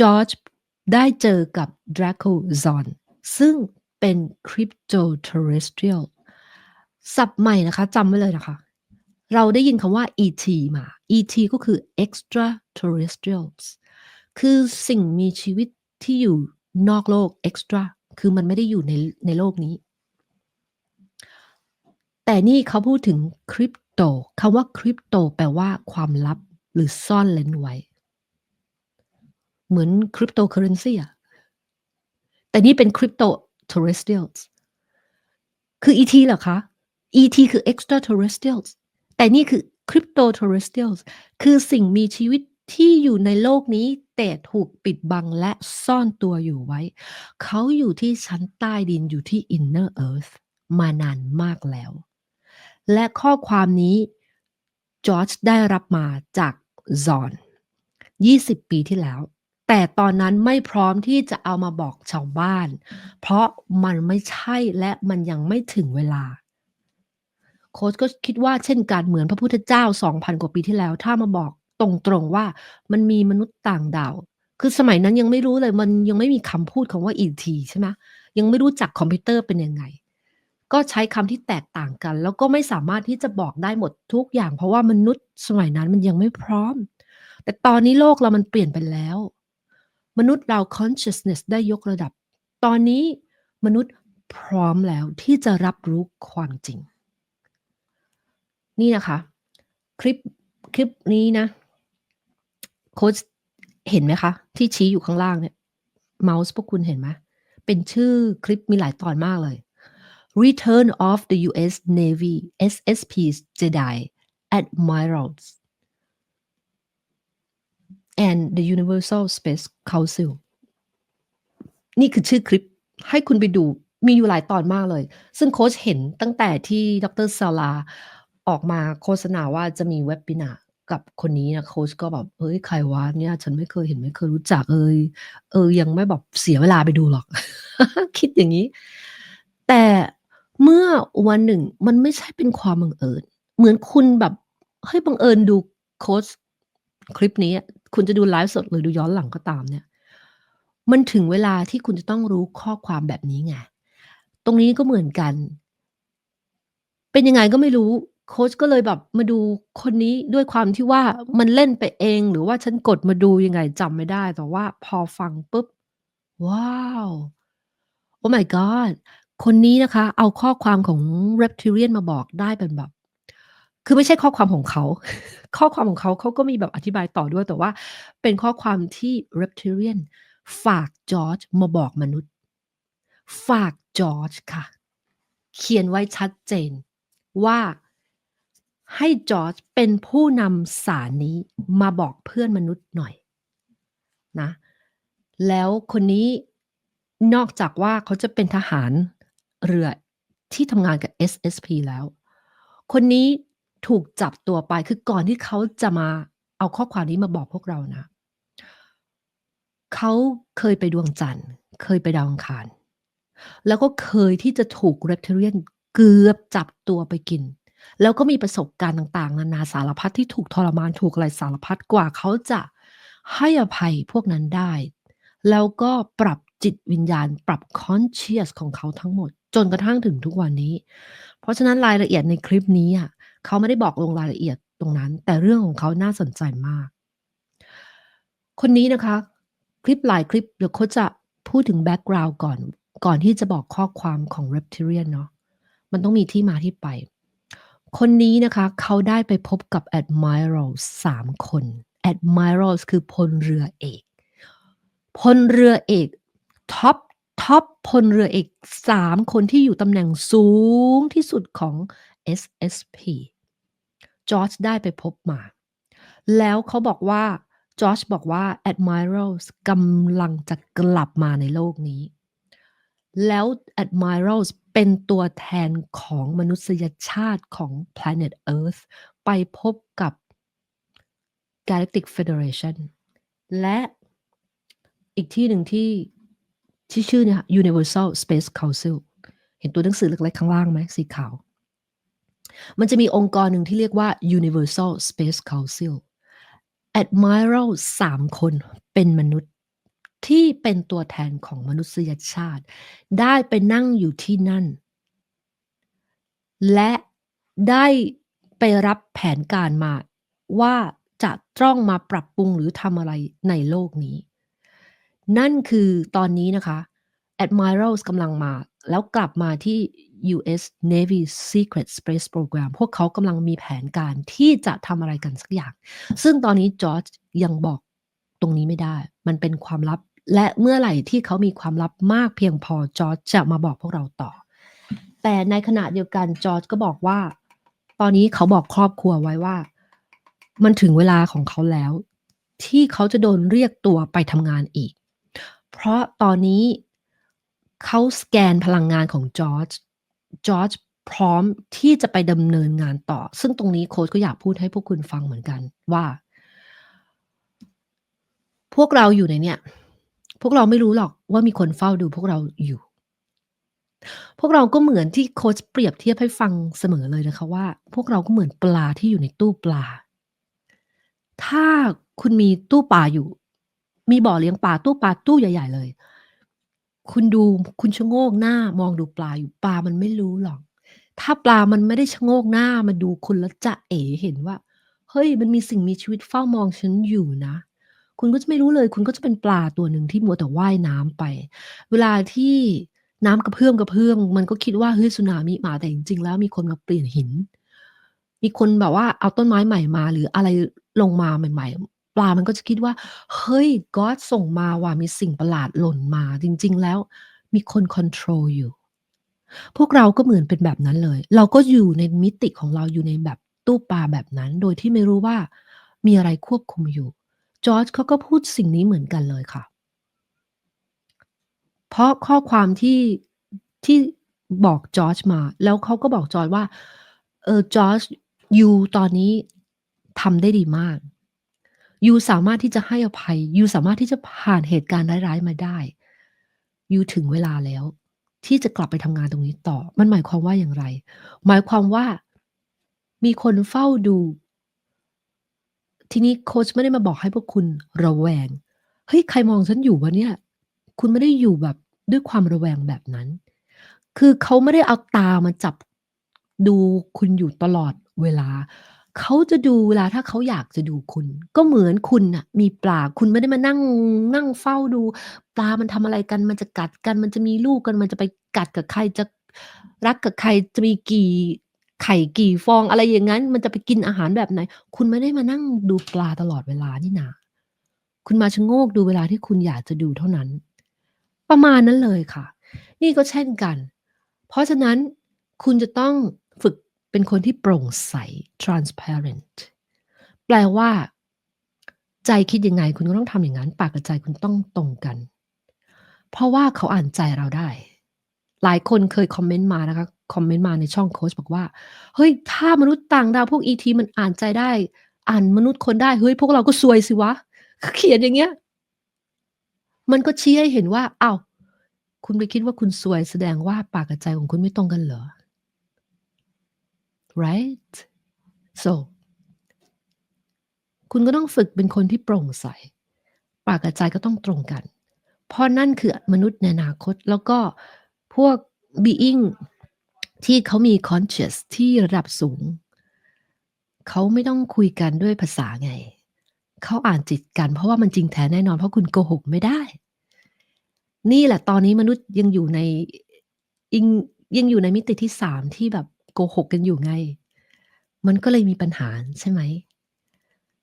จอร์จได้เจอกับ Draco Zon ซึ่งเป็น Crypto Terrestrial ศัพท์ใหม่นะคะจำไว้เลยนะคะ เราได้ยินคำว่า ET มา ET ก็คือ extraterrestrials คือสิ่งมีชีวิตที่อยู่นอกโลก extra คือมันไม่ได้อยู่ในในโลกนี้ แต่นี่เขาพูดถึงคริปโตคำว่าคริปโตแปลว่าความลับหรือซ่อนเล้นไว้ เหมือนคริปโตเคอเรนซีอะแต่นี่เป็นคริปโตเทอร์เรสเ r ียลคือ ET เหรอคะ ET คือ extraterrestrials แต่นี่คือ cryptoterrestrials คือสิ่งมีชีวิตที่อยู่ในโลกนี้ แต่ถูกปิดบังและซ่อนตัวอยู่ไว้ เขาอยู่ที่ชั้นใต้ดินอยู่ที่ inner earth มานานมากแล้ว และข้อความนี้จอร์จได้รับมาจากซอน20 ปีที่แล้ว แต่ตอนนั้นไม่พร้อมที่จะเอามาบอกชาวบ้าน เพราะมันไม่ใช่และมันยังไม่ถึงเวลา โค้ชก็คิดว่าเช่นกันเหมือนพระพุทธเจ้า 2,000 กว่าปีที่แล้ว ถ้ามาบอกตรงๆว่ามันมีมนุษย์ต่างดาว คือสมัยนั้นยังไม่รู้เลยมันยังไม่มีคำพูดคำว่า ET ใช่ไหมยังไม่รู้จักคอมพิวเตอร์เป็นยังไง ก็ใช้คำที่แตกต่างกัน แล้วก็ไม่สามารถที่จะบอกได้หมดทุกอย่าง เพราะว่ามนุษย์สมัยนั้นมันยังไม่พร้อม แต่ตอนนี้โลกเรามันเปลี่ยนไปแล้ว มนุษย์เรา consciousness ได้ยกระดับ ตอนนี้มนุษย์พร้อมแล้วที่จะรับรู้ความจริง นี่นะคะ คลิปคลิปนี้นะ โค้ชเห็นไหมคะ ที่ชี้อยู่ข้างล่างเนี่ยเมาส์พวกคุณเห็นไหมเป็นชื่อคลิปมีหลายตอนมากเลย Return of the U.S. Navy SSP Jedi Admirals and the Universal Space Council นี่คือชื่อคลิปให้คุณไปดูมีอยู่หลายตอนมากเลย ซึ่งโค้ชเห็นตั้งแต่ที่ดรซาลาออกมาโฆษณาว่าจะมีเว็บปินากับคนนี้นะโค้ชก็แบบเฮ้ยใครวะเนี่ย ฉันไม่เคยเห็นไม่เคยรู้จักเอยเออ ยังไม่แบบเสียเวลาไปดูหรอก คิดอย่างนี้ แต่เมื่อวันหนึ่งมันไม่ใช่เป็นความบังเอิญ เหมือนคุณแบบเฮ้ยบังเอิญดูโค้ชคลิปนี้ คุณจะดูไลฟ์สดหรือดูย้อนหลังก็ตามเนี่ย มันถึงเวลาที่คุณจะต้องรู้ข้อความแบบนี้ไง ตรงนี้ก็เหมือนกัน เป็นยังไงก็ไม่รู้โค้ชก็เลยแบบมาดูคนนี้ด้วยความที่ว่ามันเล่นไปเอง หรือว่าฉันกดมาดูยังไงจำไม่ได้ แต่ว่าพอฟังปุ๊บ ว้าว โอ้ my god คนนี้นะคะ เอาข้อความของ Reptilian มาบอกได้เป็นแบบ คือไม่ใช่ข้อความของเขา ข้อความของเขาเขาก็มีแบบอธิบายต่อด้วย แต่ว่าเป็นข้อความที่ Reptilian ฝากจอร์จมาบอกมนุษย์ ฝากจอร์จค่ะ เขียนไว้ชัดเจนว่าให้จอร์จเป็นผู้นำสารนี้มาบอกเพื่อนมนุษย์หน่อยนะแล้วคนนี้นอกจากว่าเขาจะเป็นทหารเรือที่ทำงานกับ SSP แล้ว คนนี้ ถูกจับตัวไป คือก่อนที่เขาจะมาเอาข้อความนี้มาบอกพวกเรานะ เขาเคยไปดวงจันทร์ เคยไปดาวอังคาร แล้วก็เคยที่จะถูกเรปเทเรียนเกือบจับตัวไปกิน แล้วก็มีประสบการณ์ต่างๆ นานาสารพัดที่ถูกทรมานถูกอะไรสารพัดกว่าเขาจะให้อภัยพวกนั้นได้ แล้วก็ปรับจิตวิญญาณ ปรับ conscious ของเขาทั้งหมด จนกระทั่งถึงทุกวันนี้ เพราะฉะนั้นรายละเอียดในคลิปนี้อะ เขาไม่ได้บอกลงรายละเอียดตรงนั้น แต่เรื่องของเขาน่าสนใจมาก คนนี้นะคะ คลิปหลายคลิปเดี๋ยวเขาจะพูดถึงแบ็กกราวด์ก่อน ก่อนที่จะบอกข้อความของ Reptilian เนาะมันต้องมีที่มาที่ไป คนนี้นะคะเขาได้ไปพบกับ admirals สามคน Admiral คือพลเรือเอก พลเรือเอกท็อปท็อปพลเรือเอกสามคนที่อยู่ตำแหน่งสูงที่สุดของ SSP จอร์จได้ไปพบมา แล้วเขาบอกว่าจอร์จบอกว่า admirals กำลังจะกลับมาในโลกนี้ แล้ว admirals เป็นตัวแทนของมนุษยชาติของ planet Earth ไปพบกับ Galactic Federation และอีกที่หนึ่งที่ที่ชื่อเนี่ย Universal Space Council เห็นตัวหนังสือเล็กๆข้างล่างไหมสีขาว มันจะมีองค์กรหนึ่งที่เรียกว่า Universal Space Council Admiral สามคนเป็นมนุษย์ที่เป็นตัวแทนของมนุษยชาติ ได้ไปนั่งอยู่ที่นั่น และได้ไปรับแผนการมาว่าจะต้องมาปรับปรุงหรือทำอะไรในโลกนี้ นั่นคือตอนนี้นะคะ Admirals กำลังมาแล้วกลับมาที่ US Navy Secret Space Program พวกเขากำลังมีแผนการที่จะทำอะไรกันสักอย่าง ซึ่งตอนนี้จอร์จยังบอกตรงนี้ไม่ได้ มันเป็นความลับ และเมื่อไหร่ที่เขามีความลับมากเพียงพอจอร์จจะมาบอกพวกเราต่อ แต่ในขณะเดียวกันจอร์จก็บอกว่า ตอนนี้เขาบอกครอบครัวไว้ว่า มันถึงเวลาของเขาแล้ว ที่เขาจะโดนเรียกตัวไปทำงานอีก เพราะตอนนี้เขาสแกนพลังงานของจอร์จ จอร์จพร้อมที่จะไปดำเนินงานต่อ ซึ่งตรงนี้โค้ชก็อยากพูดให้พวกคุณฟังเหมือนกันว่า พวกเราอยู่ในเนี่ย พวกเราไม่รู้หรอกว่ามีคนเฝ้าดูพวกเราอยู่ พวกเราก็เหมือนที่โค้ชเปรียบเทียบให้ฟังเสมอเลยนะคะว่า พวกเราก็เหมือนปลาที่อยู่ในตู้ปลา ถ้าคุณมีตู้ปลาอยู่ มีบ่อเลี้ยงปลาตู้ปลาตู้ใหญ่ ๆ เลย คุณดูคุณชะโงกหน้ามองดูปลาอยู่ปลามันไม่รู้หรอก ถ้าปลามันไม่ได้ชะโงกหน้ามาดูคุณแล้วจะเอ๋เห็นว่า เฮ้ย มันมีสิ่งมีชีวิตเฝ้ามองฉันอยู่นะ คุณก็จะไม่รู้เลย คุณก็จะเป็นปลาตัวหนึ่งที่มัวแต่ว่ายน้ำไป เวลาที่น้ำกระเพื่อมกระเพื่อมมันก็คิดว่าเฮ้ยสึนามิมาแต่จริงๆแล้วมีคนมาเปลี่ยนหิน มีคนแบบว่าเอาต้นไม้ใหม่มา หรืออะไรลงมาใหม่ๆ ลามันก็จะคิดว่า เฮ้ยก็อดส่งมาว่ะมีสิ่งประหลาดหล่นมา จริง ๆ แล้วมีคนคอนโทรลอยู่ พวกเราก็เหมือนเป็นแบบนั้นเลย เราก็อยู่ในมิติของเราอยู่ในแบบตู้ปลาแบบนั้น โดยที่ไม่รู้ว่ามีอะไรควบคุมอยู่ จอร์จเขาก็พูดสิ่งนี้เหมือนกันเลยค่ะ เพราะข้อความที่ที่บอกจอร์จมา แล้วเขาก็บอกจอร์จว่า เออจอร์จยูตอนนี้ทำได้ดีมาก ยูสามารถที่จะให้อภัย ยูสามารถที่จะผ่านเหตุการณ์ร้ายๆมาได้ ยูถึงเวลาแล้ว ที่จะกลับไปทำงานตรงนี้ต่อ มันหมายความว่าอย่างไร หมายความว่า มีคนเฝ้าดู ทีนี้โค้ชไม่ได้มาบอกให้พวกคุณระแวง เฮ้ย ใครมองฉันอยู่วะเนี่ย คุณไม่ได้อยู่แบบด้วยความระแวงแบบนั้น คือเขาไม่ได้เอาตามาจับดูคุณอยู่ตลอดเวลา เขาจะดูเวลาถ้าเขาอยากจะดูคุณ ก็เหมือนคุณน่ะมีปลา คุณไม่ได้มานั่ง นั่งเฝ้าดู ปลามันทำอะไรกัน มันจะกัดกัน มันจะมีลูกกัน มันจะไปกัดกับใคร จะรักกับใคร จะมีกี่ไข่กี่ฟอง อะไรอย่างงั้น มันจะไปกินอาหารแบบไหน คุณไม่ได้มานั่งดูปลาตลอดเวลานี่นา คุณมาชะโงกดูเวลาที่คุณอยากจะดูเท่านั้น ประมาณนั้นเลยค่ะ นี่ก็เช่นกัน เพราะฉะนั้นคุณจะต้อง เป็นคนที่โปร่งใส transparent แปลว่า ใจคิดยังไงคุณก็ต้องทำอย่างนั้น ปากกับใจคุณต้องตรงกัน เพราะว่าเขาอ่านใจเราได้ หลายคนเคยคอมเมนต์มานะคะ คอมเมนต์มาในช่องโค้ชบอกว่า เฮ้ย ถ้ามนุษย์ต่างดาวพวก ET มันอ่านใจได้ อ่านมนุษย์คนได้ เฮ้ย พวกเราก็ซวยสิวะ เขียนอย่างเงี้ย มันก็ชี้ให้เห็นว่าอ้าว คุณไปคิดว่าคุณซวยแสดงว่าปากกับใจของคุณไม่ตรงกันเหรอ right so คุณก็ต้องฝึกเป็นคนที่โปร่งใส ปากกับใจก็ต้องตรงกัน เพราะนั่นคือมนุษย์ในอนาคต แล้วก็พวก being ที่เขามี conscious ที่ระดับสูง เขาไม่ต้องคุยกันด้วยภาษาไง เขาอ่านจิตกัน เพราะว่ามันจริงแท้แน่นอน เพราะคุณโกหกไม่ได้ นี่แหละตอนนี้มนุษย์ยังอยู่ในยังยังอยู่ในมิติที่3ที่แบบ โกหกกันอยู่ไง มันก็เลยมีปัญหาใช่ไหม